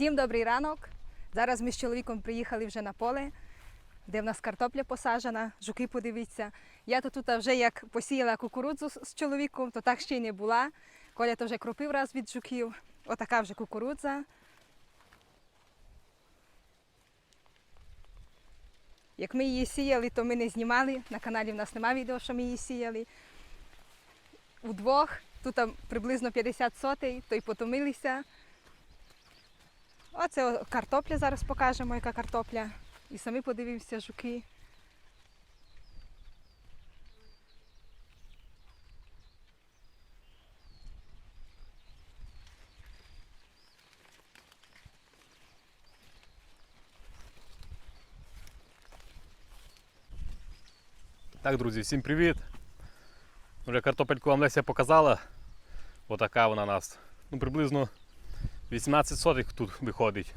Всім добрий ранок. Зараз ми з чоловіком приїхали вже на поле, де в нас картопля посаджена, жуки подивіться. Я то тут вже як посіяла кукурудзу з чоловіком, то так ще й не була. Коля то вже кропив раз від жуків. Отака вже кукурудза. Як ми її сіяли, то ми не знімали. На каналі в нас немає відео, що ми її сіяли. Удвох, тут приблизно 50 сотей, то й потомилися. Оце картопля зараз покажемо, яка картопля. І самі подивимося жуки. Так, друзі, всім привіт! Вже картопельку вам Леся показала. Отака вона у нас. Ну, приблизно 18 сотих тут виходить.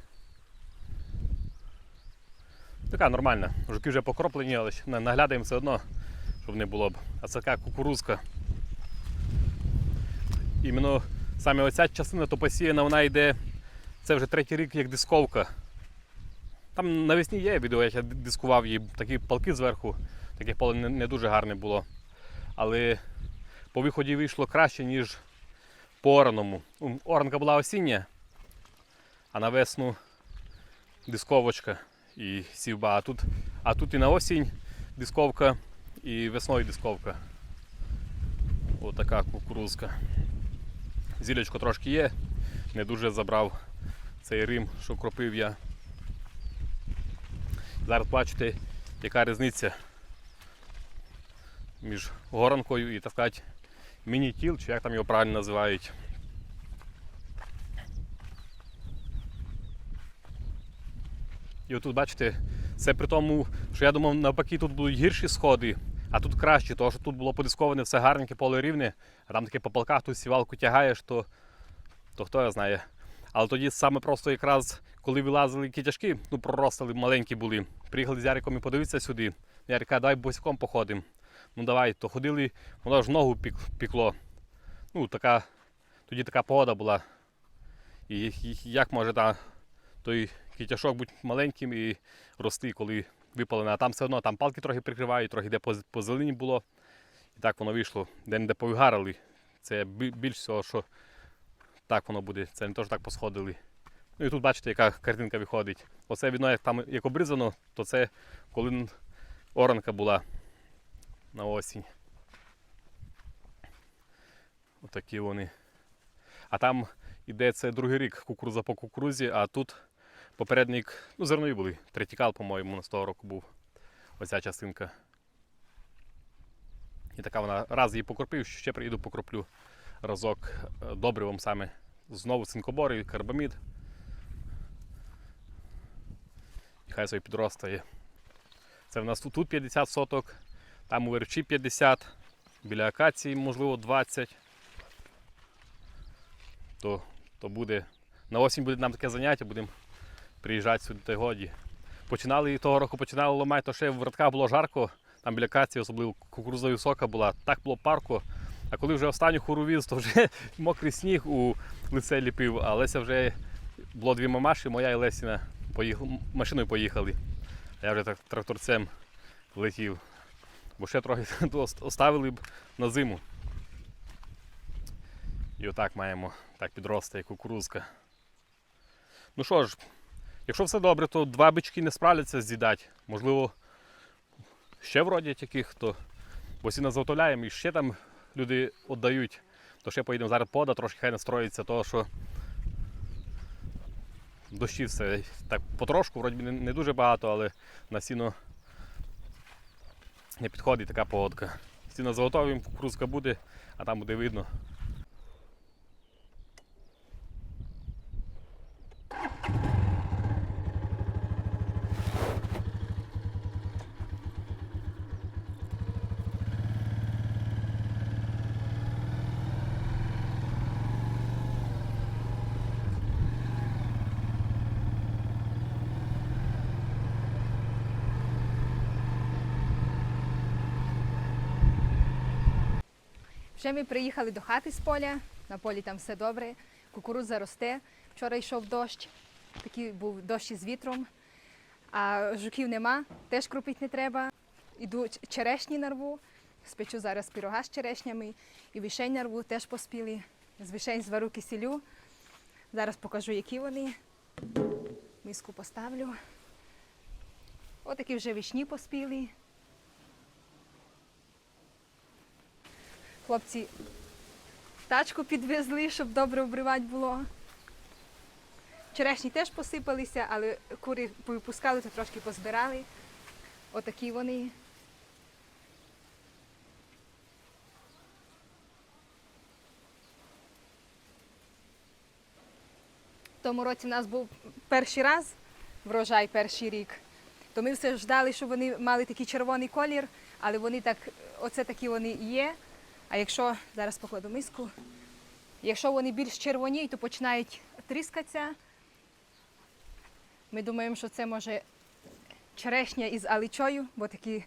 Така нормальна. Жуки вже покроплені, але наглядаємо все одно, щоб не було б. А це така кукурузка. Іменно саме оця частина то посіяна, вона йде. Це вже третій рік як дисковка. Там навесні є відео, як я дискував її, такі палки зверху. Таке поле не, не дуже гарне було. Але по виході вийшло краще, ніж по ораному. Оранка була осіння, а на весну дисковочка і сівба. А тут, а тут і на осінь дисковка, і весною дисковка. Отака кукурузка. Зілечко трошки є, не дуже забрав цей рим, що кропив я. Зараз бачите, яка різниця між горанкою і, так сказати, міні-тіл, чи як там його правильно називають. І отут, бачите, це при тому, що я думав, навпаки, тут будуть гірші сходи, а тут кращі, тому що тут було подисковане все гарненьке, поле рівне, а там таке по полках тут сівалку тягаєш, то, то хто його знає. Але тоді саме просто якраз, коли вилазили кітяшки, ну проростали маленькі були. Приїхали з Яриком і подивитися сюди. Ярик каже, давай босиком походимо. Ну давай, то ходили, воно ж ногу пік, пікло. Ну, така, тоді така погода була. І, як може та, той кітяшок бути маленьким і рости, коли випалене. А там все одно там палки трохи прикривають, трохи де по, зелені було. І так воно вийшло. Де не повигарили. Це більш всього, що так воно буде. Це не то, що так посходили. Ну і тут бачите, яка картинка виходить. Оце видно, як там як обрізано, то це коли оранка була на осінь. Отакі вони. А там іде це другий рік кукуруза по кукурузі, а тут попередник, ну зернові були. Третікал, по-моєму, на з того року був. Оця частинка. І така вона раз її покропив, ще приїду покроплю разок добривом саме. Знову цинкобори, карбамід. І хай собі підростає. Це в нас тут 50 соток, там у верчі 50, біля акації, можливо, 20. То, то буде. На осінь буде нам таке заняття, будемо приїжджати сюди та й годі. Починали того року починали ломати, то ще в радках було жарко, там біля акації, особливо кукуруза висока була, так було парко. А коли вже останню хуру віз, то вже мокрий сніг у лице ліпив, а Леся вже було дві мамаші, моя і Лесіна поїхали, машиною поїхали. А я вже так тракторцем летів. Бо ще трохи оставили б на зиму. І отак маємо так підростає кукурузка. Ну що ж, якщо все добре, то два бички не справляться з'їдати. Можливо, ще вродять яких, то бо сіна заготовляємо і ще там люди віддають, то ще поїдемо зараз пода, трошки хай настроїться, того що дощі все так потрошку, вроді не, дуже багато, але на сіно не підходить така погодка. Сіно заготовуємо, кукурузка буде, а там буде видно. Вже ми приїхали до хати з поля. На полі там все добре. Кукурудза росте. Вчора йшов дощ. такий був дощ із вітром, а жуків нема, теж кропити не треба. Іду черешні нарву, спечу зараз пірога з черешнями, і вишень нарву теж поспіли. З вишень звару кисілю. Зараз покажу, які вони. Миску поставлю. Отакі вже вишні поспіли. Хлопці тачку підвезли, щоб добре обривати було. Черешні теж посипалися, але кури повипускали, то трошки позбирали. Отакі вони. В тому році в нас був перший раз врожай, перший рік. То ми все ждали, щоб вони мали такий червоний колір, але вони так, оце такі вони є. А якщо зараз покладу миску, якщо вони більш червоні, то починають тріскатися. Ми думаємо, що це може черешня із аличою, бо такий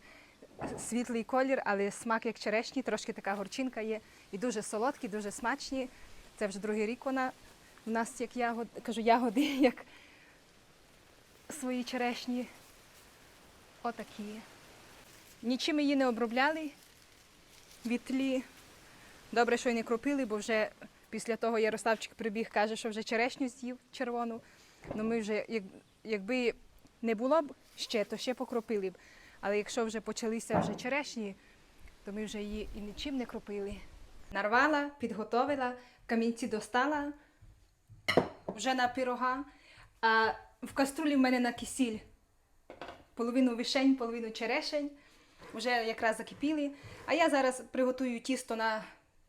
світлий колір, але смак як черешні, трошки така горчинка є. І дуже солодкі, дуже смачні. Це вже другий рік вона у нас як ягод, кажу, ягоди, як свої черешні. Отакі. Нічим її не обробляли від тлі. Добре, що й не кропили, бо вже після того Ярославчик прибіг, каже, що вже черешню з'їв червону. Ну ми вже, як, якби не було б ще, то ще покропили б. Але якщо вже почалися вже черешні, то ми вже її і нічим не кропили. Нарвала, підготовила, камінці достала вже на пирога, а в каструлі в мене на кисіль половину вишень, половину черешень. Вже якраз закипіли. А я зараз приготую тісто на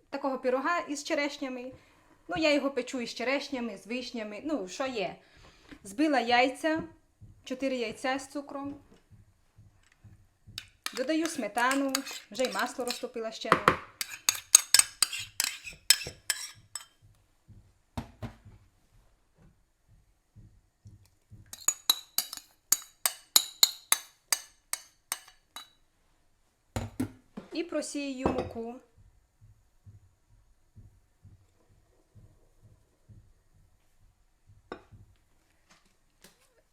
такого пірога із черешнями. Ну, я його печу із черешнями, з вишнями, ну, що є. Збила яйця, 4 яйця з цукром. Додаю сметану, вже й масло розтопила ще. І просію муку.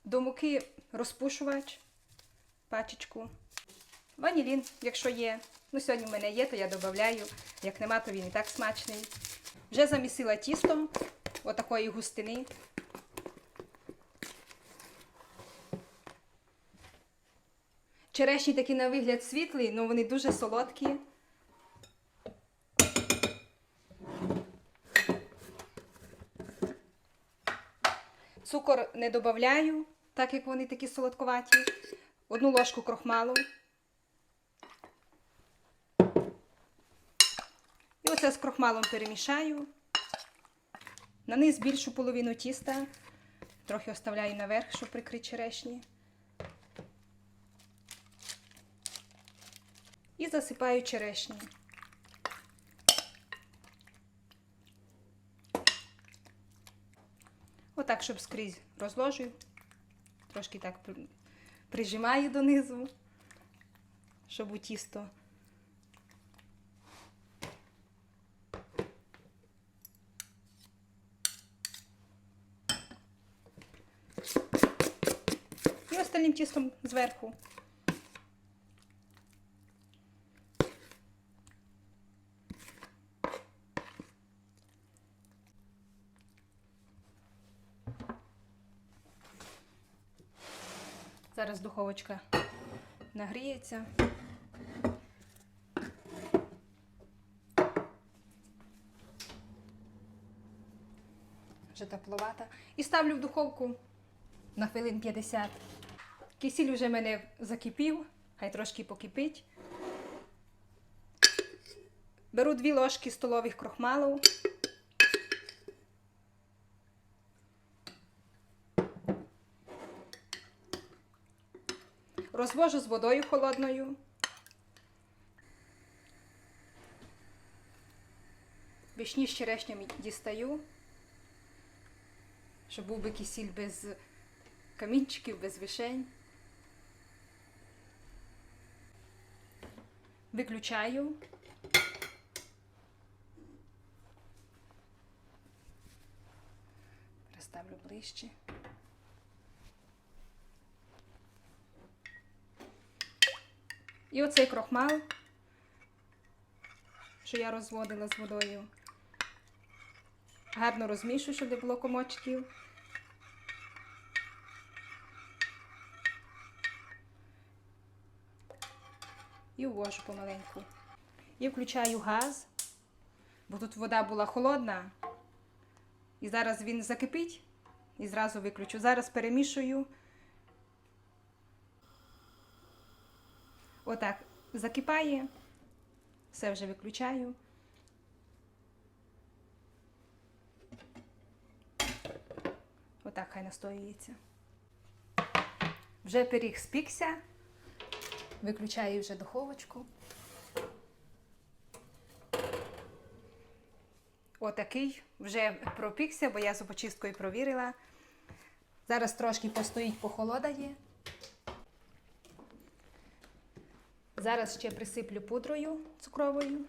До муки розпушувач, пачечку. Ванілін, якщо є. Ну, сьогодні в мене є, то я додаю. Як нема, то він і так смачний. Вже замісила тісто отакої густини. Черешні такі на вигляд світлі, але вони дуже солодкі. Цукор не додаю, так як вони такі солодковаті. Одну ложку крохмалу. І оце з крохмалом перемішаю. На низ більшу половину тіста. Трохи оставляю наверх, щоб прикрити черешні. І засипаю черешні. Отак, щоб скрізь розложую. Трошки так прижимаю донизу, щоб у тісто. І остальним тістом зверху. Зараз духовочка нагріється. Вже тепловата. І ставлю в духовку на хвилин 50. Кисіль вже мене закипів, хай трошки покипить. Беру дві ложки столових крохмалу. Розвожу з водою холодною. Вишні з черешнями дістаю, щоб був би кисіль без камінчиків, без вишень. Виключаю. Переставлю ближче. І оцей крохмал, що я розводила з водою. Гарно розмішую, щоб не було комочків. І ввожу помаленьку. І включаю газ, бо тут вода була холодна. І зараз він закипить і зразу виключу. Зараз перемішую. Отак закипає. Все вже виключаю. Отак хай настоюється. Вже пиріг спікся. Виключаю вже духовочку. Отакий вже пропікся, бо я зубочисткою провірила. Зараз трошки постоїть, похолодає. Зараз ще присиплю пудрою цукровою.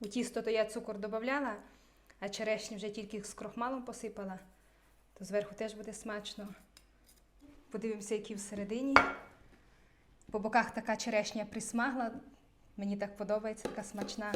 У тісто то я цукор додавала, а черешню вже тільки з крохмалом посипала, то зверху теж буде смачно. Подивимося, які всередині. По боках така черешня присмагла. Мені так подобається, така смачна.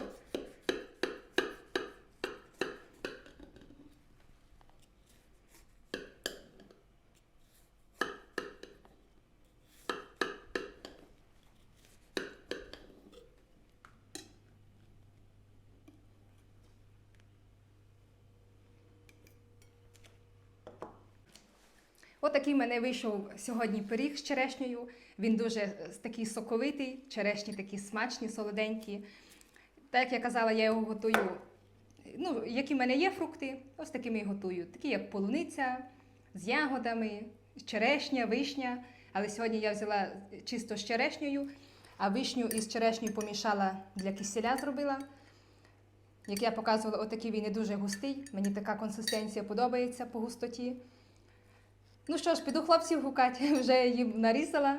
Отакий в мене вийшов сьогодні пиріг з черешнею. Він дуже е, такий соковитий, черешні такі смачні, солоденькі. Так як я казала, я його готую. Ну, які в мене є фрукти, ось такими готую. Такі як полуниця з ягодами, черешня, вишня. Але сьогодні я взяла чисто з черешнею, а вишню із черешнею помішала для киселя зробила. Як я показувала, отакий він не дуже густий. Мені така консистенція подобається по густоті. Ну що ж, піду хлопців гукати, вже їм нарізала.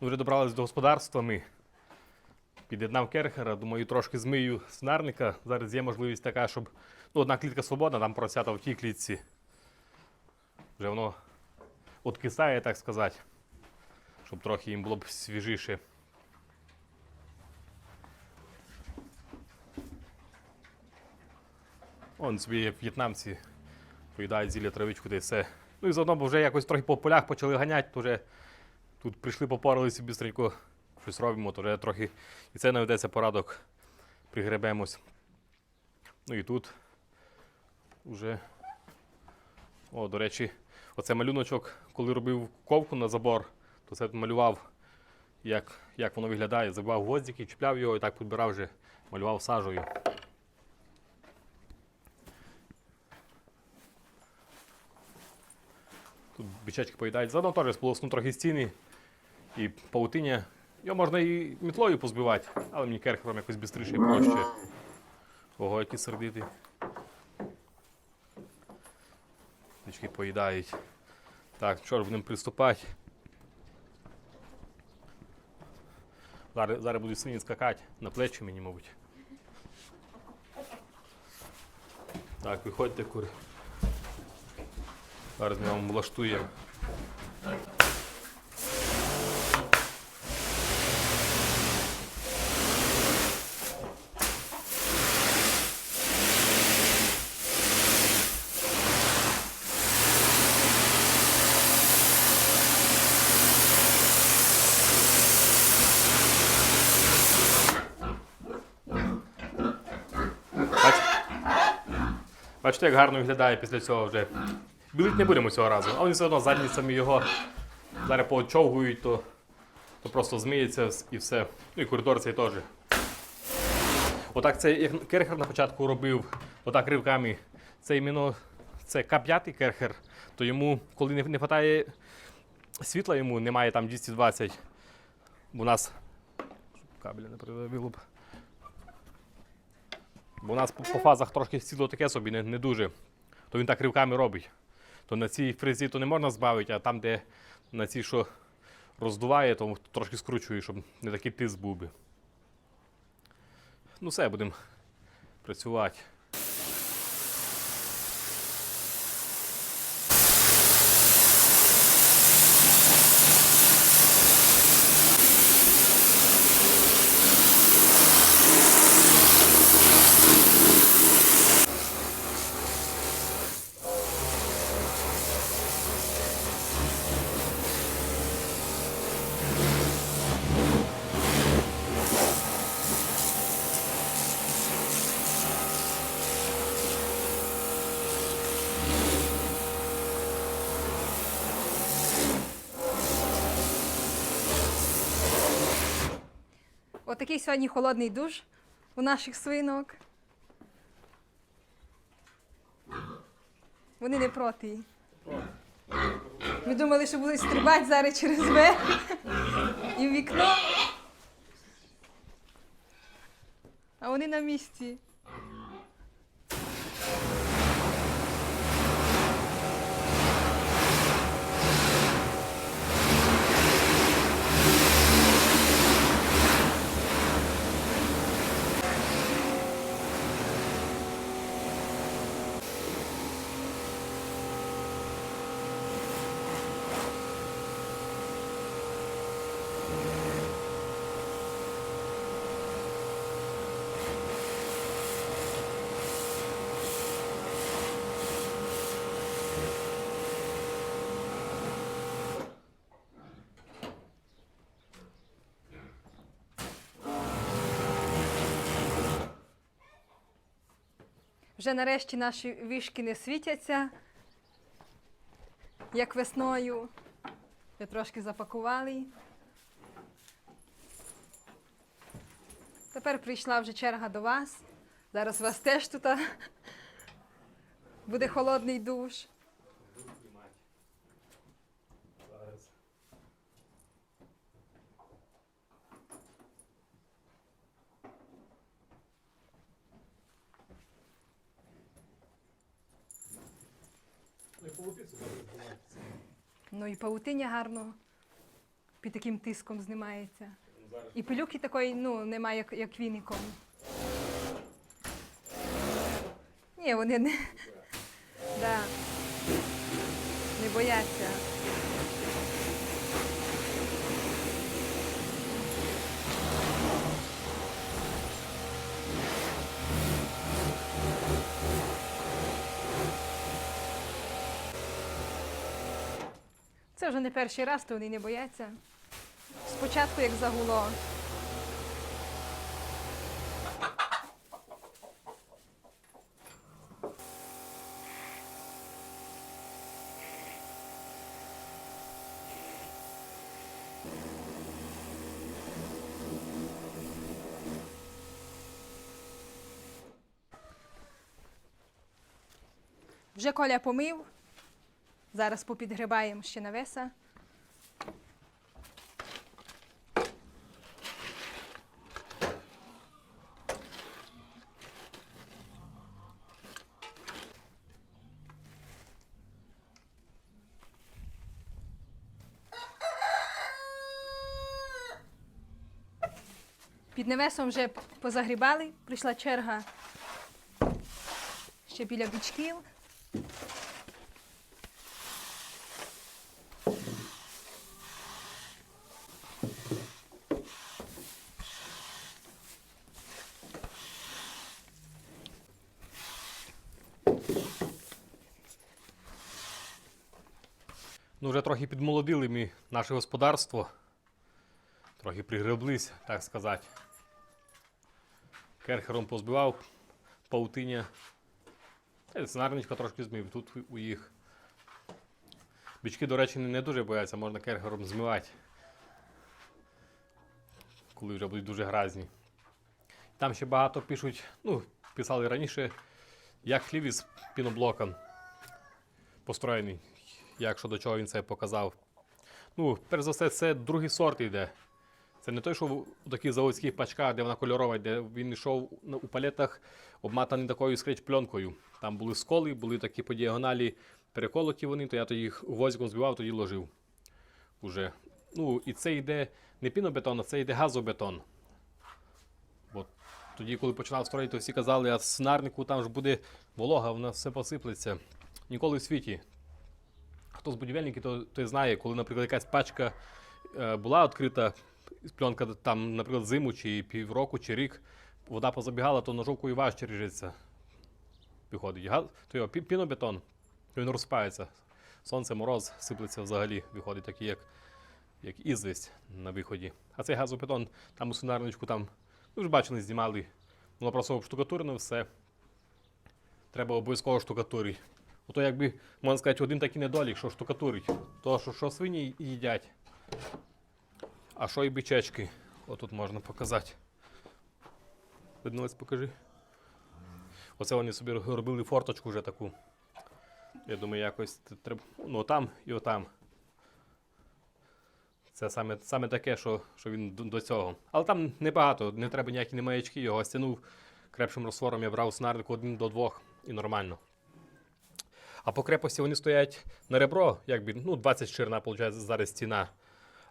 Ну, вже добрались до господарства ми. Під'єднав керхера, думаю, трошки змию свинарника. Зараз є можливість така, щоб. Ну, одна клітка свободна, там поросята в тій клітці. Вже воно откисає, так сказати. Щоб трохи їм було б свіжіше. Вон собі в'єтнамці поїдають зілля травичку та й все. Ну і заодно, бо вже якось трохи по полях почали ганяти, то вже тут прийшли, попоралися бістренько, щось робимо, то вже трохи і це наведеться порадок, пригребемось. Ну і тут вже. О, до речі, оце малюночок, коли робив ковку на забор, то це малював, як, як воно виглядає. Забивав гвоздики, чіпляв його і так підбирав вже, малював сажею. Тут поїдають. Заодно теж сполосну трохи стіни і паутиня. Його можна і мітлою позбивати, але мені керхером якось швидше і проще. Ого, які сердити. Бички поїдають. Так, що ж будемо приступати. Зараз, зараз будуть свині скакати на плечі мені, мабуть. Так, виходьте, кури. Зараз ми вам влаштуємо. Бач- Бачите, як гарно виглядає після цього вже. Білить не будемо цього разу, а вони все одно задницями його зараз поочовгують, то, то просто змиється і все. Ну і коридор цей теж. Отак це як керхер на початку робив, отак ривками. Це іменно це К5 керхер, то йому, коли не, вистачає світла, йому немає там 220. Бо у нас кабеля не придавило б. Бо у нас по, по фазах трошки світло таке собі не, не дуже. То він так ривками робить. То на цій фрезі то не можна збавити, а там, де на цій, що роздуває, то трошки скручує, щоб не такий тиск був би. Ну все, будемо працювати. Отакий сьогодні холодний душ у наших свинок. Вони не проти. Ми думали, що будуть стрибати зараз через двері і в вікно. А вони на місці. Вже нарешті наші вішки не світяться, як весною. Вже трошки запакували. Тепер прийшла вже черга до вас. Зараз у вас теж тут буде холодний душ. Ну і паутиня гарно під таким тиском знімається. І пилюки такої ну, немає, як, як віником. Ні, вони не, да. не бояться. Це вже не перший раз, то вони не бояться. Спочатку як загуло. Вже Коля помив. Зараз попідгрібаємо ще навеса. Під навесом вже позагрібали, прийшла черга ще біля бічків. Ну, вже трохи підмолодили ми наше господарство. Трохи пригреблись, так сказати. Керхером позбивав паутиння. Та Снарничка трошки змив. Тут у їх. Бички, до речі, не дуже бояться, можна керхером змивати. Коли вже будуть дуже гразні. Там ще багато пишуть, ну, писали раніше, як хлів із піноблоком построєний, як що до чого він це показав. Ну, перш за все, це другий сорт йде. Це не той, що в таких заводських пачках, де вона кольорова, де він йшов у палетах, обматаний такою скреч пленкою. Там були сколи, були такі по діагоналі переколоті вони, то я то їх гвоздиком збивав, тоді ложив. Уже. Ну, і це йде не пінобетон, а це йде газобетон. От Тоді, коли починав строїти, то всі казали, а в свинарнику там ж буде волога, вона все посиплеться. Ніколи в світі. Хто з будівельників, то, той знає, коли, наприклад, якась пачка е, була відкрита, пленка там, наприклад, зиму, чи півроку, чи рік, вода позабігала, то ножовкою важче ріжеться. Виходить. Га- То його пінобетон, то він розпається. Сонце, мороз сиплеться взагалі, виходить такий, як, як ізвість на виході. А цей газобетон, там у свинарничку, там, ви ж бачили, знімали. Воно просто обштукатурено все. Треба обов'язково штукатурити. Ото якби, можна сказати, один такий недолік, що штукатурить. То, що, що свині їдять. А що і бичечки. Отут можна показати. Видно, ось покажи. Оце вони собі робили форточку вже таку. Я думаю, якось треба. Ну, отам і отам. Це саме, саме таке, що, що він до, цього. Але там небагато, не треба ніякі не маячки, його стянув крепшим розтвором, я брав снарнику один до двох і нормально. А по крепості вони стоять на ребро, якби, ну, 20 ширина, виходить, зараз стіна.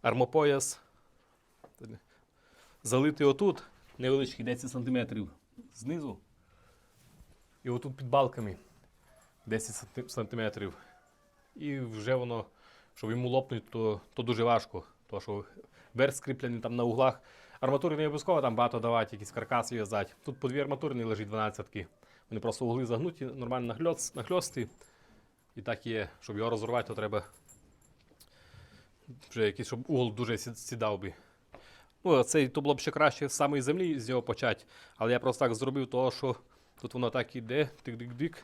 Армопояс. Залитий отут, невеличкий 10 см знизу. І отут під балками 10 см. І вже воно, щоб йому лопнуть, то, то дуже важко. То, що верх скріплений там на углах. Арматури не обов'язково там багато давати, якісь каркаси в'язати. Тут по дві арматури не лежить 12-ки. Вони просто угли загнуті, нормально нахльости. І так є, щоб його розорвати, то треба вже якийсь, щоб угол дуже сідав би. Ну, цей то було б ще краще з самої землі з нього почати. Але я просто так зробив, того, що тут воно так іде, тик-дик-дик.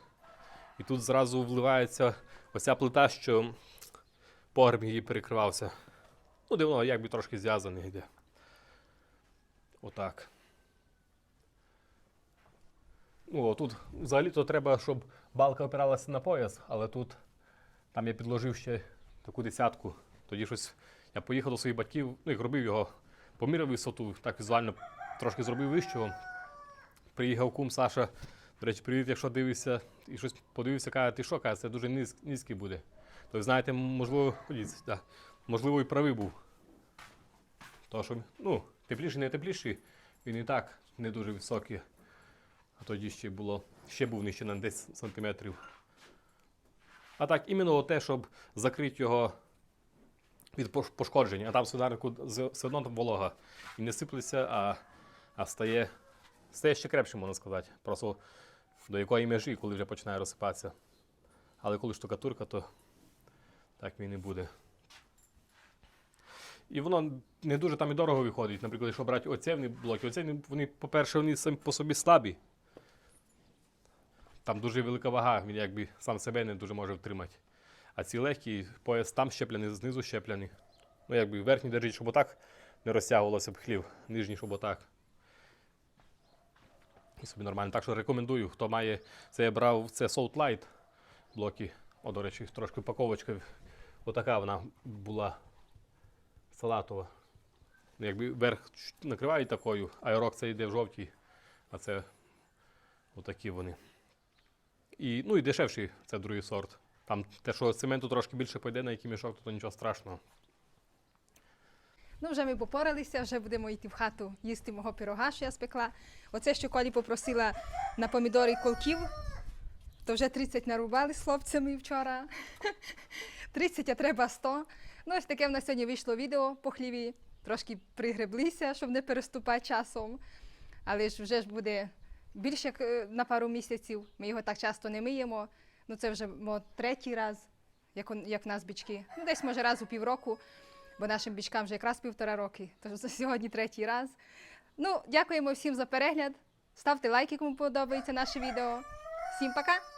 І тут зразу вливається оця плита, що погреб її перекривався. Ну, де воно якби трошки зв'язане йде. Отак. Ну, тут взагалі-то треба, щоб балка опиралася на пояс, але тут там я підложив ще таку десятку. Тоді щось я поїхав до своїх батьків, ну як робив його, поміряв висоту, так візуально трошки зробив вищого. Приїхав кум Саша. До речі, привіт, якщо дивишся і щось подивився, каже, ти що, каже, це дуже низ, низький буде. То знаєте, можливо, ходіть, да, можливо, і правий був. То, що, ну, тепліший, не тепліший, він і так не дуже високий. А тоді ще було, ще був нижче на 10 сантиметрів. А так, іменно те, щоб закрити його від пош- пошкодження. А там свинарнику все одно там волога. І не сиплеться, а, а стає, стає ще крепше, можна сказати. Просто до якої межі, коли вже починає розсипатися. Але коли штукатурка, то так він і буде. І воно не дуже там і дорого виходить. Наприклад, якщо брати оцевні блоки, оцевні, вони, по-перше, вони самі по собі слабі. Там дуже велика вага, він якби сам себе не дуже може втримати. А ці легкі, пояс там щеплений, знизу щеплений. Ну, якби верхній держить, щоб отак не розтягувалося б хлів, нижній, щоб отак. І собі нормально. Так що рекомендую, хто має. Це я брав це Salt Light блоки. О, до речі, трошки упаковочка. Отака вона була салатова. Ну, Якби верх накривають такою, аерок це йде в жовтій, а це отакі вони. І, ну і дешевший це другий сорт. Там те, що цементу трошки більше пойде на який мішок, то, нічого страшного. Ну, вже ми попоралися, вже будемо йти в хату їсти мого пирога, що я спекла. Оце, що Колі попросила на помідори колків, то вже 30 нарубали з хлопцями вчора. 30, а треба 100. Ну, ось таке в нас сьогодні вийшло відео по хліві. Трошки пригреблися, щоб не переступати часом. Але ж вже ж буде більше як е, на пару місяців. Ми його так часто не миємо. Ну, це вже мо, третій раз, як, як нас бічки. Ну, десь може раз у півроку бо нашим бічкам вже якраз півтора роки, тож сьогодні третій раз. Ну, дякуємо всім за перегляд. Ставте лайки, кому подобається наше відео. Всім пока!